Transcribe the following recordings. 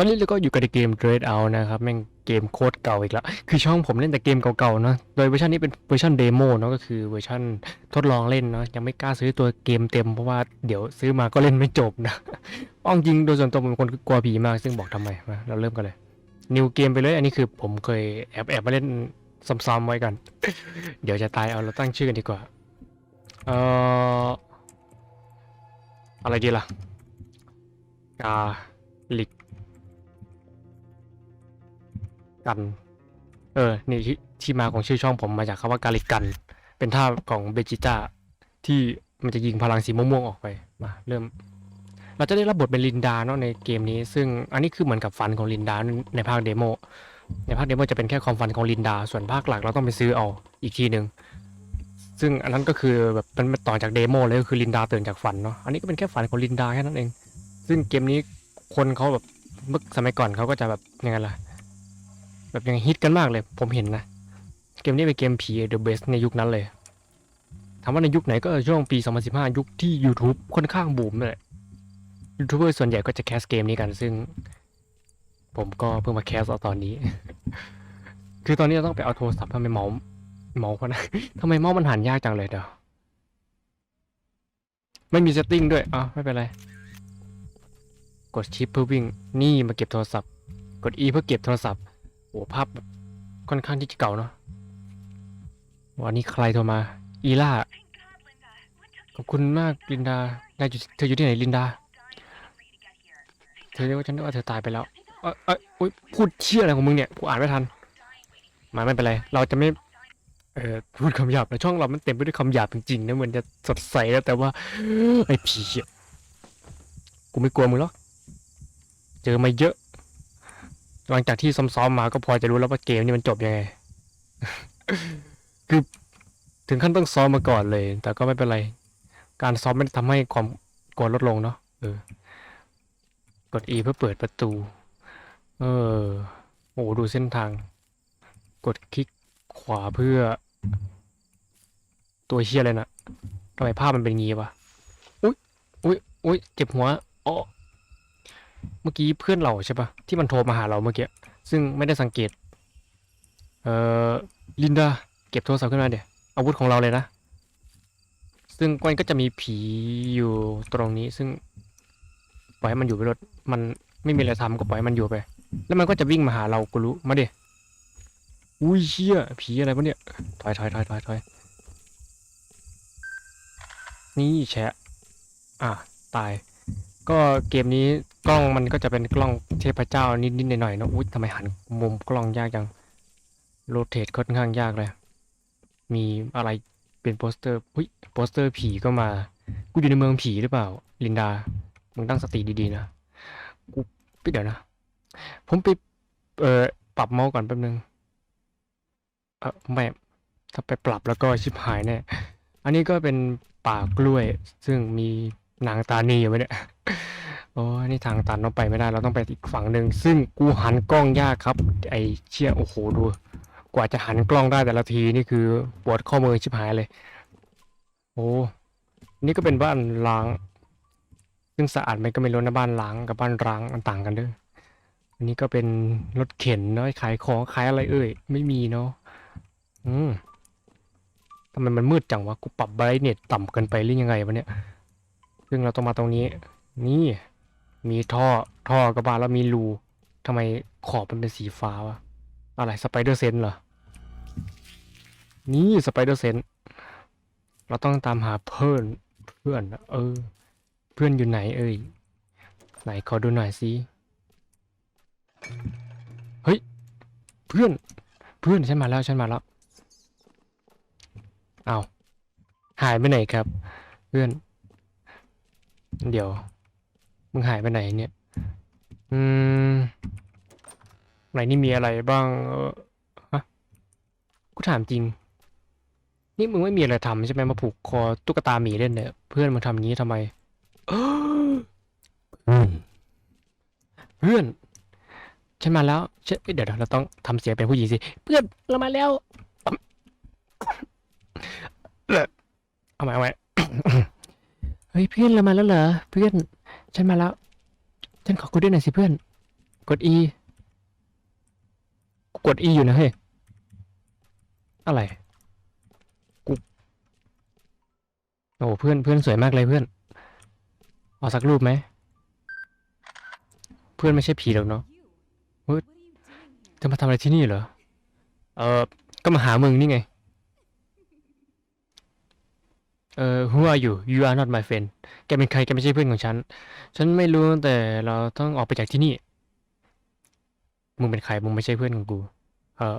อนนี้เราก็อยู่กับเกม Dread Out นะครับ แม่งเกมโคตรเก่าอีกแล้ว คือช่องผมเล่นแต่เกมเก่าๆเนาะ โดยเวอร์ชันนี้เป็นเวอร์ชันเดโมเนาะ ก็คือเวอร์ชันทดลองเล่นเนาะ ยังไม่กล้าซื้อตัวเกมเต็มเพราะว่าเดี๋ยวซื้อมาก็เล่นไม่จบนะอ้องจริงโดยส่วนตัวผมเป็นคนกลัวผีมาก ซึ่งบอกทำไมมาเราเริ่มกันเลย นิวเกมไปเลย อันนี้คือผมเคยแอบแอบมาเล่นซ้ำๆไว้กัน เดี๋ยวจะตายเอาเราตั้งชื่อกันดีกว่า เอ่อ อะไรดีล่ะกาลิก กัน เออ นี่ที่ที่มาของชื่อช่องผมมาจากคำว่ากาลิกัน เป็นท่าของเบจิต้าที่มันจะยิงพลังสีม่วงๆออกไป มาเริ่ม เราจะได้รับบทเป็นลินดาเนาะในเกมนี้ ซึ่งอันนี้คือเหมือนกับฟันของลินดาในภาคเดโม ในภาคเดโมจะเป็นแค่ความฝันของลินดา ส่วนภาคหลักเราต้องไปซื้อเอาอีกทีหนึ่งซึ่งอันนั้นก็คือแบบมันต่อจากเดโมเลยก็คือลินดาตื่นจากฝันเนาะ อันนี้ก็เป็นแค่ฝันของลินดาแค่นั้นเอง ซึ่งเกมนี้คนเขาแบบเมื่อสมัยก่อนเขาก็จะแบบยังไงล่ะ แบบยังฮิตกันมากเลย ผมเห็นนะ เกมนี้เป็นเกมผี The Best ในยุคนั้นเลยถามว่าในยุคไหนก็ช่วงปี 2015 ยุคที่ YouTube ค่อนข้างบูมเลยยูทูบเบอร์ส่วนใหญ่ก็จะแคสเกมนี้กันซึ่ง ผมก็เพิ่งมาแคสเอาตอนนี้ คือตอนนี้เราต้องไปเอาโทรศัพท์ทำไมเมาส์เมาส์นะทำไมเมาส์มันหันยากจังเลยเดี๋ยวไม่มีเซตติ้งด้วยอะไม่เป็นไร กดชิปเพื่อวิ่ง นี่มาเก็บโทรศัพท์ กด E เพื่อเก็บโทรศัพท์ โอ้ภาพแบบค่อนข้างที่จะเก่าเนาะวันนี้ใครโทรมา อีล่า ขอบคุณมากลินดานายอยู่เธออยู่ที่ไหนลินดา เธอเรียกว่าฉันว่าเธอตายไปแล้ว เอยเอยอุ๊ยพูดเชี่ยอะไรของมึงเนี่ย กูอ่านไม่ทัน มาไม่เป็นไร เราจะไม่ เอ่อ พูดคำหยาบนะช่องเรามันเต็มไปด้วยคำหยาบจริงๆนะเหมือนจะสดใสแล้วแต่ว่า ไอ้ผีกูไม่กลัวมึงหรอก เจอมาเยอะ หลังจากที่ซ้อมๆมาก็พอจะรู้แล้วว่าเกมนี้มันจบยังไง คือถึงขั้นต้องซ้อมมาก่อนเลย แต่ก็ไม่เป็นไร การซ้อมไม่ได้ทำให้ความกลัวลดลงเนาะเออกด E เพื่อเปิดประตู เออโอ้ดูเส้นทาง กดคลิกขวาเพื่อ ตัวเชียอะไรนะทำไมภาพมันเป็นงี้วะ อุ๊ยอุ๊ยอุ๊ยเจ็บหัวอ๋อ เมื่อกี้เพื่อนเราใช่ปะที่มันโทรมาหาเราเมื่อกี้ซึ่งไม่ได้สังเกต เอ่อลินดาเก็บโทรศัพท์ขึ้นมาเดี๋ยวอาวุธของเราเลยนะ ซึ่งมันก็จะมีผีอยู่ตรงนี้ ซึ่งปล่อยให้มันอยู่ไปรถมันไม่มีอะไรทำก็ปล่อยให้มันอยู่ไป แล้วมันก็จะวิ่งมาหาเรากูรู้มาเดิอุ้ยเชี่ยผีอะไรวะเนี่ยถอยถอยถอยถอยถอยนี่แชะอะตาย ก็เกมนี้กล้องมันก็จะเป็นกล้องเทพเจ้านิดๆหน่อยๆนะอุ้ยทำไมหันมุมกล้องยากจังโรเทค่อนข้างยากเลย มีอะไรเป็นโปสเตอร์อุ้ยโปสเตอร์ผีก็มา กูอยู่ในเมืองผีหรือเปล่า ลินดา มึงตั้งสติดีๆนะ กูไปเดี๋ยวนะ ผมไปเอ่อปรับเมาส์ก่อนแป๊บนึง เออไม่ ถ้าไปปรับแล้วก็ชิบหายแน่ อันนี้ก็เป็นป่ากล้วย ซึ่งมี นางตานีอยู่ไว้เนี่ยโอ้นี่ทางตันเราไปไม่ได้ เราต้องไปอีกฝั่งหนึ่งซึ่งกูหันกล้องยากครับ ไอเชี่ยโอ้โหดู กว่าจะหันกล้องได้แต่ละทีนี่คือปวดข้อมือชิบหายเลย โอ้นี่ก็เป็นบ้านล้าง ซึ่งสะอาดไหมก็ไม่รู้นะบ้านล้างกับบ้านร้างมันต่างกันเด้วยอันนี้ก็เป็นรถเข็นเนาะขายของขายอะไรเอ่ย ไม่มีเนาะอืมทำไมมันมืดจังวะกูปรับไบรท์เน็ตต่ำเกินไปหรือยังไงวะเนี่ย ซึ่งเราต้องมาตรงนี้ นี่มีท่อท่อกระบาแล้วมีรูทำไมขอบมันเป็นสีฟ้าวะอะไรสไปเดอร์เซนเหรอ นี่สไปเดอร์เซนเราต้องตามหาเพื่อนเพื่อนเออ เพื่อนอยู่ไหนเอ่ยไหนขอดูหน่อยสิเฮ้ยเพื่อนเพื่อนฉันมาแล้วฉันมาแล้วเอาหายไปไหนครับ เพื่อน เดี๋ยว มึงหายไปไหนเนี่ย อืม ไหนนี่มีอะไรบ้างเออฮะ กูถามจริง นี่มึงไม่มีอะไรทำใช่ไหมมาผูกคอตุ๊กตาหมีเล่นเนี่ย เพื่อนมึงทำนี้ทำไมเพื่อนเพื่อนฉันมาแล้วเอ้ยเดี๋ยวเราต้องทำเสียงเป็นผู้หญิงสิ เพื่อนเรามาแล้วเอาใหม่เอาใหม่ เฮ้ยเพื่อนเรามาแล้วเหรอเพื่อน ฉันมาแล้ว ฉันขอคุยด้วยหน่อยสิเพื่อน กด E กูกด E อยู่นะเฮ้ยอะไรกูโอ้เพื่อนเพื่อนสวยมากเลยเพื่อนเอาสักรูปไหมเพื่อนไม่ใช่ผีหรอกเนาะเฮ้ยจะมาทำอะไรที่นี่เหรอเออก็มาหามึงนี่ไง เออ who are you you are not my friend แกเป็นใคร แกไม่ใช่เพื่อนของฉัน ฉันไม่รู้แต่เราต้องออกไปจากที่นี่ มึงเป็นใคร มึงไม่ใช่เพื่อนของกู เออ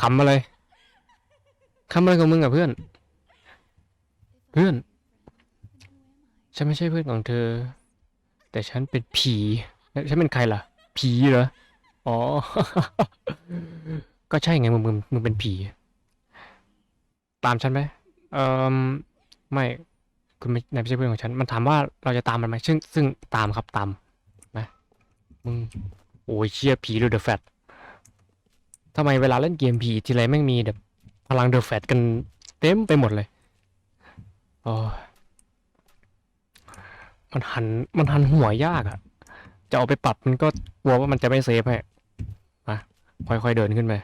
ขำอะไรขำอะไรของมึงอะเพื่อน เพื่อน ฉันไม่ใช่เพื่อนของเธอ แต่ฉันเป็นผี ฉันเป็นใครล่ะ ผีเหรอ อ๋อ ก็ใช่ไงมึงมึงมึงเป็นผี ตามฉันไหมเอ่อไม่คุณไม่นายไม่ใช่เพื่อนของฉัน มันถามว่าเราจะตามมันไหมซึ่งซึ่งตามครับตามนะมึงโอ้ยเชี่ยผีหรือเดอะแฟตทำไมเวลาเล่นเกมผีทีไรแม่งมีแบบพลังเดอะแฟตกันเต็มไปหมดเลยโอ้ยมันหันมันหันหัวยากอะจะเอาไปปรับมันก็กลัวว่ามันจะไม่เซฟให้มาค่อยๆเดินขึ้นไป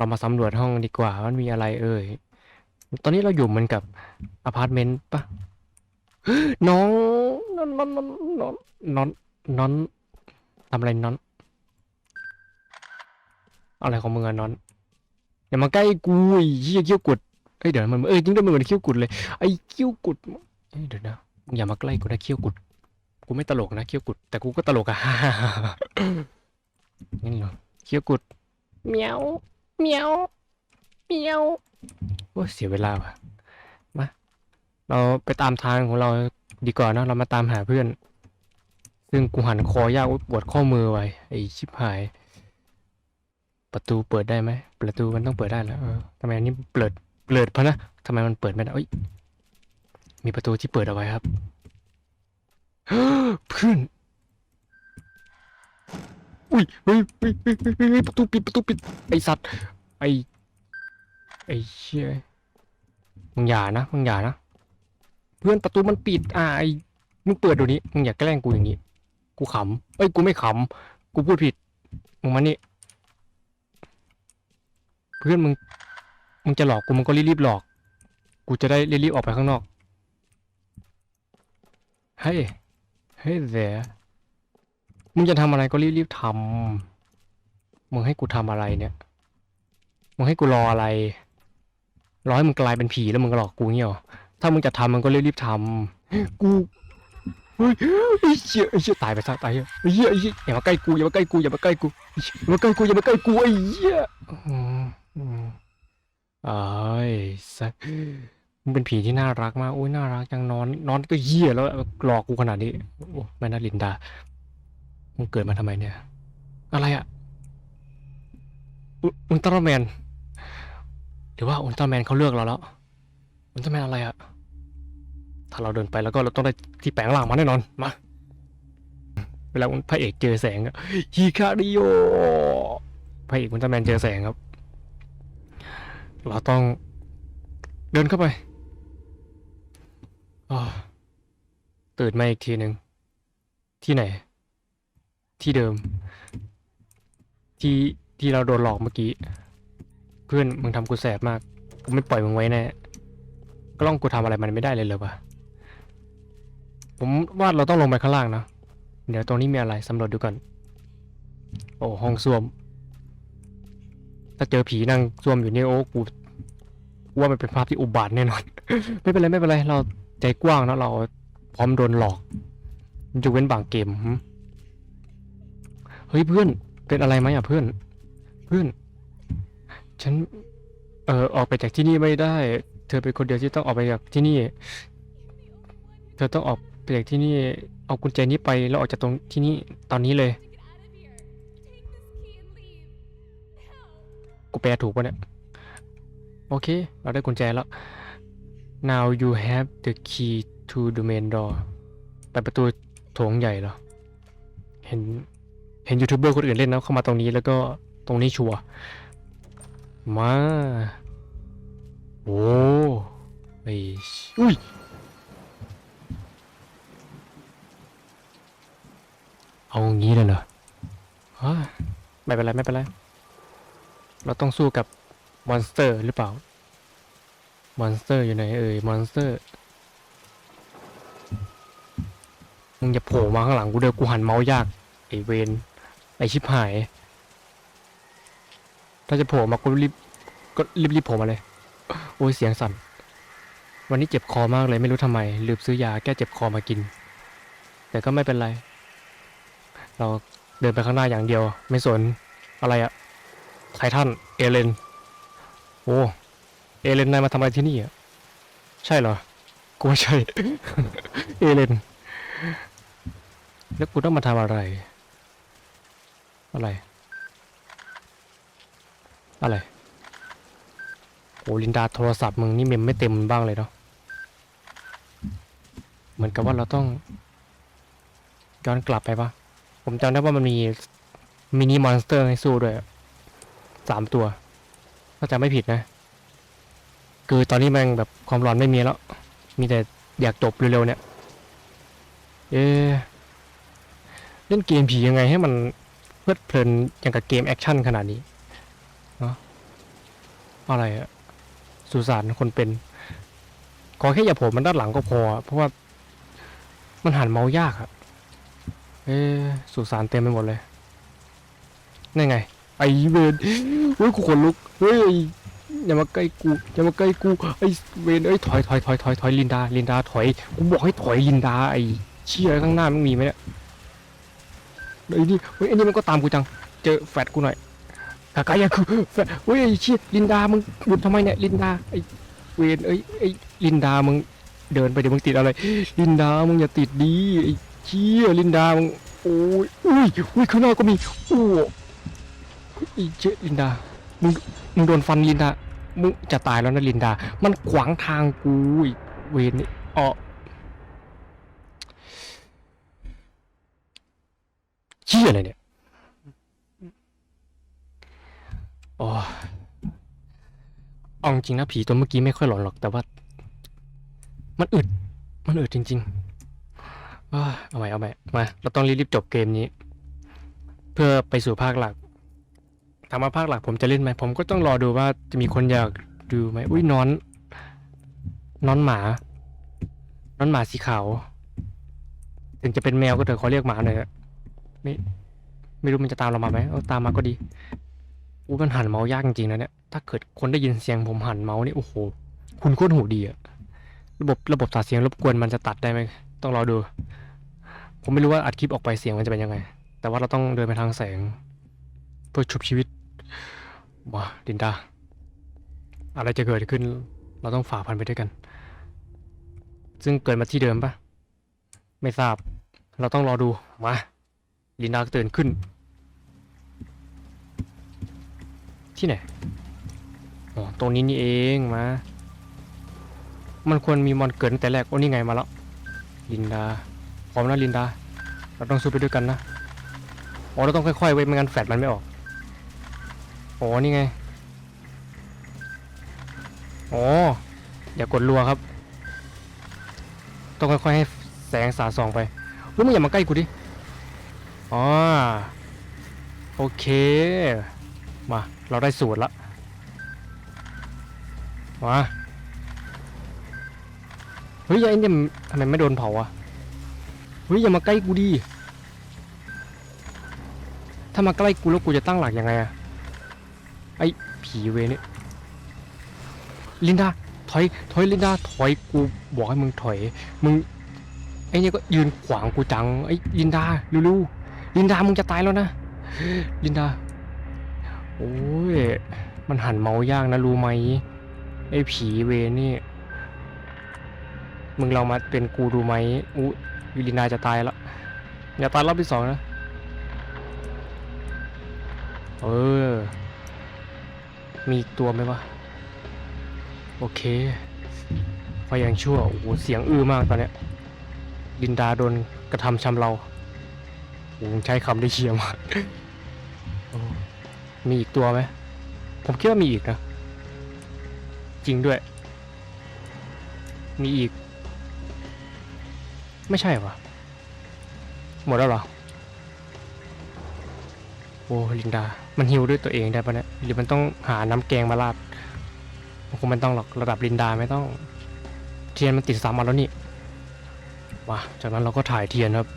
เรามาสำรวจห้องดีกว่ามันมีอะไรเอ่ย ตอนนี้เราอยู่เหมือนกับอพาร์ตเมนต์ปะน้องนองน้องน้องน้องน้องน้องทำอะไรนองอะไรของมึงอะนองอย่ามาใกล้กูไอ้เหี้ยเขี้ยวกุดเอ้ยเดี๋ยวมันเอ้ยจริงด้วยมันเหมือนเขี้ยวกุดเลยไอ้เขี้ยวกุดเอ้ยเดี๋ยวนะอย่ามาใกล้กูนะเขี้ยวกุดกูไม่ตลกนะเขี้ยวกุด แต่กูก็ตลกอะนี่เหรอเขี้ยวกุดเมียว เมียวเมียวโอ้เสียเวลาว่ะมาเราไปตามทางของเราดีกว่าเนะเรามาตามหาเพื่อน ซึ่งกูหันคอยากปวดข้อมือไว้ไอชิบหาย ประตูเปิดได้ไหมประตูมันต้องเปิดได้แล้วเออทำไมอันนี้เปิดเปิดพะนะทำไมมันเปิดไม่ได้เอ้ยมีประตูที่เปิดเอาไว้ครับเพื่อน อุ้ยเฮ้ยเฮ้ยเฮ้ยเฮ้ยประตูปิดประตูปิดไอสัตว์ไอไอเชี่ยมึงอย่านะมึงอย่านะเพื่อนประตูมันปิดอ่าไอมึงเปิดดี๋ยวนี้มึงอย่าแกล้งกูอย่างนี้กูขำเอ้ยกูไม่ขำกูพูดผิดมึงมานี่เพื่อนมึงมึงจะหลอกกูมึงก็รีบๆหลอก กูจะได้รีบๆออกไปข้างนอกเฮ้ยเฮ้ยเด๋ มึงจะทำอะไรก็รีบๆทำมึงให้กูทำอะไรเนี่ย มึงให้กูรออะไร รอให้มึงกลายเป็นผีแล้วมึงก็หลอกกูเงี้ยหรอ ถ้ามึงจะทำมึงก็รีบๆทำกูเฮ้ยไอ้เหี้ยไอ้เหี้ยตายไปซะตายเหี้ยไอ้เหี้ยไอ้เหี้ยอย่ามาใกล้กูอย่ามาใกล้กูอย่ามาใกล้กูอย่ามาใกล้กูอย่ามาใกล้กูไอ้เหี้ยอืมอืมเอ้ยสัสมึงเป็นผีที่น่ารักมากโอ้ยน่ารักจังนอน นอนก็เหี้ยแล้วหลอกกูขนาดนี้โอ้แม่นาลินดา มึงเกิดมาทำไมเนี่ย อะไรอะอุอุลตร้าแมนหรือว่าอุลตร้าแมนเขาเลือกเราแล้วอุลตร้าแมนอะไรอะถ้าเราเดินไปแล้วก็เราต้องได้ที่แปลงร่างมาแน่นอนมาเวลาพระเอกเจอแสงฮิคาริโอพระเอกอุลตร้าแมนเจอแสงครับ เราต้องเดินเข้าไปตื่นมาอีกทีหนึ่งที่ไหน ที่เดิม ที่ที่เราโดนหลอกเมื่อกี้ เพื่อนมึงทำกูแสบมาก กูไม่ปล่อยมึงไว้แน่กล้องกูทำอะไรมันไม่ได้เลยเหรอวะผมว่าเราต้องลงไปข้างล่างนะ เดี๋ยวตรงนี้มีอะไรสำรวจดูก่อน โอ้ห้องส้วม ถ้าเจอผีนั่งส้วมอยู่นี่โอ้กูว่ามันเป็นภาพที่อุบาทแน่นอน ไม่เป็นไรไม่เป็นไรเราใจกว้างนะเราพร้อมโดนหลอกยกเว้นบางเกมหึ เฮ้ยเพื่อน เป็นอะไรไหมอะเพื่อน เพื่อน ฉัน เออออกไปจากที่นี่ไม่ได้ เธอเป็นคนเดียวที่ต้องออกไปจากที่นี่ เธอต้องออกไปจากที่นี่ เอากุญแจนี้ไปแล้วออกจากตรงที่นี่ตอนนี้เลย กูแปลถูกปะเนี่ย โอเค เราได้กุญแจแล้ว now you have the key to the main door ไปประตูโถงใหญ่เหรอ เห็น ห็นยูทูบเบอร์คนอื่นเล่นแล้วเข้ามาตรงนี้แล้วก็ตรงนี้ชัวมาโอ้ไอ้อุ้ยเอางี้เลยเหรอไม่เป็นไรไม่เป็นไรเราต้องสู้กับมอนสเตอร์หรือเปล่ามอนสเตอร์อยู่ไหนเอ่ยมอนสเตอร์มึงอย่าโผล่มาข้างหลังกูเดี๋ยวกูหันเมาส์ยากไอเวน ไอชิบหาย ถ้าจะโผล่มาก็รีบก็รีบรีบโผล่มาเลย โอ้ยเสียงสั่น วันนี้เจ็บคอมากเลยไม่รู้ทำไม ลืมซื้อยาแก้เจ็บคอมากิน แต่ก็ไม่เป็นไร เราเดินไปข้างหน้าอย่างเดียว ไม่สนอะไรอะไททันเอเลน โอ้ เอเลนนายมาทำอะไรที่นี่อะใช่เหรอ กูว่าใช่ เอเลน แล้วกูต้องมาทำอะไร อะไร อะไรโอ้ลินดาโทรศัพท์มึงนี่เมมไม่เต็มบ้างเลยเนาะเหมือนกับว่าเราต้องย้อนกลับไปปะผมจำได้ว่ามันมีมินิมอนสเตอร์ให้สู้ด้วยสามตัว ถ้าจำไม่ผิดนะ คือตอนนี้แม่งแบบความร้อนไม่มีแล้ว มีแต่อยากจบเร็วๆเนี่ย เอะเล่นเกมผียังไงให้มัน ลิดเพลินอย่างกับเกมแอคชั่นขนาดนี้เนาะอะไรอะสุสานคนเป็น ขอแค่อย่าผล่มันด้านหลังก็พอ เพราะว่ามันหันเมาส์ยากอะเอ๊ะสุสานเต็มไปหมดเลยนี่ไง ไอเวนเฮ้ยกูขนลุกเฮ้ยอย่ามาใกล้กูอย่ามาใกล้กูไอเวนเอ้ยถอยถอยถอยถอยถอยลินดาลินดาถอยกูบอกให้ถอยลินดาไอเชี่ยข้างหน้ามันมีไหมเนี่ย ไอ้นี่เฮ้ยไอ้นี่มันก็ตามกูจัง เจอแฟดกูหน่อยกากายาคือแฟดเฮ้ยไอ้เชี่ยลินดามึงบุดทำไมเนี่ยลินดาไอ้เวนเอ้ยไอ้ลินดามึงเดินไปเดี๋ยวมึงติดอะไร ลินดามึงอย่าติดดีไอ้เชี่ยลินดามึงโอ้ยอุ้ยอุ้ยข้างหน้าก็มีโอ้ไอ้เจ๊ลินดามึงมึงโดนฟันลินดามึงจะตายแล้วนะลินดา มันขวางทางกูไอ้เวนนี่อ๋อ ที่อะไรเนี่ยอ๋อเอาจริงนะผีตัวเมื่อกี้ไม่ค่อยหลอนหรอกแต่ว่า มันอึด มันอึดจริงๆเอาใหม่เอาใหม่มา เราต้องรีบๆจบเกมนี้ เพื่อไปสู่ภาคหลักถามว่าภาคหลักผมจะเล่นไหมผมก็ต้องรอดูว่าจะมีคนอยากดูไหมอุ้ยนอน นอนหมา นอนหมาสีขาว ถึงจะเป็นแมวก็เถอะขอเรียกหมาหน่อยอะ ไม่ไม่รู้มันจะตามเรามาไหมเออตามมาก็ดีอู้มันหันเมาส์ยากจริงๆนะเนี่ยถ้าเกิดคนได้ยินเสียงผมหันเมาส์นี่โอ้โหคุณโคตรหูดีอะระบบระบบตัดเสียงรบกวนมันจะตัดได้ไหมต้องรอดู ผมไม่รู้ว่าอัดคลิปออกไปเสียงมันจะเป็นยังไง แต่ว่าเราต้องเดินไปทางแสง เพื่อชุบชีวิตว้าดินดา อะไรจะเกิดขึ้น เราต้องฝ่าพันไปด้วยกัน ซึ่งเกิดมาที่เดิมปะไม่ทราบ เราต้องรอดูมา ลินดาตื่นขึ้น ที่ไหน อ๋อ ตรงนี้นี่เองมา มันควรมีมอนเกิดตั้งแต่แรก โอ้นี่ไงมาแล้ว ลินดา พร้อมนะลินดา เราต้องสู้ไปด้วยกันนะ อ๋อ เราต้องค่อยๆไว้ไม่งั้นแฟดมันไม่ออก อ๋อ นี่ไง อ๋อ อย่ากดรัวครับ ต้องค่อยๆให้แสงสาดส่องไปเฮ้ยมึงอย่ามาใกล้กูดิ อ๋อโอเค มา เราได้สูตรละ มา เฮ้ยไอ้เนี่ยทำไมไม่โดนเผาอะเฮ้ยอย่ามาใกล้กูดิ ถ้ามาใกล้กูแล้วกูจะตั้งหลักยังไงอะไอ้ผีเวนี่ลินดาถอย ถอยลินดาถอยกูบอกให้มึงถอย มึงไอ้เนี่ยก็ยืนขวางกูจังไอ้ลินดาเร็วๆ ลินดามึงจะตายแล้วนะลินดา โอ้ย มันหันเมายากนะรู้ไหมไอ้ผีเวนี่ มึงลองมาเป็นกูดูไหมอู้วิลินาจะตายแล้วอย่าตายรอบที่สองนะ เออ มีอีกตัวไหมวะ โอเคพอยังชั่ว โอ้โห เสียงอื้อมากตอนเนี้ยดินดาโดนกระทำชำเรา โอ้โหใช้คำได้เชียมากโอ้มีอีกตัวไหม ผมคิดว่ามีอีกนะ จริงด้วย มีอีก ไม่ใช่ปะหมดแล้วเหรออ้ลินดา มันฮิวด้วยตัวเองได้ปะเนี่ยหรือมันต้องหาน้ำแกงมาราดคงไม่ต้องหรอกระดับลินดาไม่ต้อง เทียนมันติดสามอันแล้วนี่มาจากนั้นเราก็ถ่ายเทียนครับ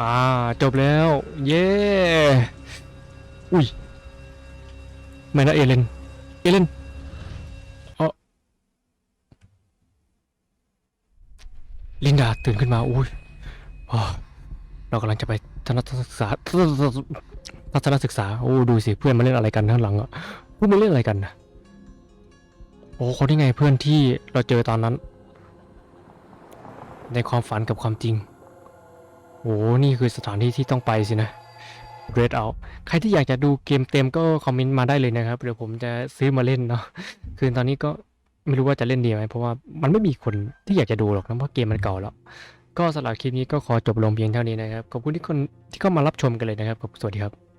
อ่าจบแล้ว เย้ อุ้ยไม่นะเอเลน เอเลนเออลินดาตื่นขึ้นมา อุ้ยเรากำลังจะไปทัศนศึกษาทัศนศึกษา โอ้ ดูสิ เพื่อนมาเล่นอะไรกันข้างหลังอะพวกมันเล่นอะไรกันนะโอ้คนที่ไงเพื่อนที่เราเจอตอนนั้น ในความฝันกับความจริง โอ้นี่คือสถานที่ที่ต้องไปสินะ Red Out ใครที่อยากจะดูเกมเต็มก็คอมเมนต์มาได้เลยนะครับ เดี๋ยวผมจะซื้อมาเล่นเนาะ คือตอนนี้ก็ไม่รู้ว่าจะเล่นดีไหมเพราะว่ามันไม่มีคนที่อยากจะดูหรอกนะเพราะเกมมันเก่าแล้ว ก็สำหรับคลิปนี้ก็ขอจบลงเพียงเท่านี้นะครับ ขอบคุณที่คนที่เข้ามารับชมกันเลยนะครับขอบสวัสดีครับ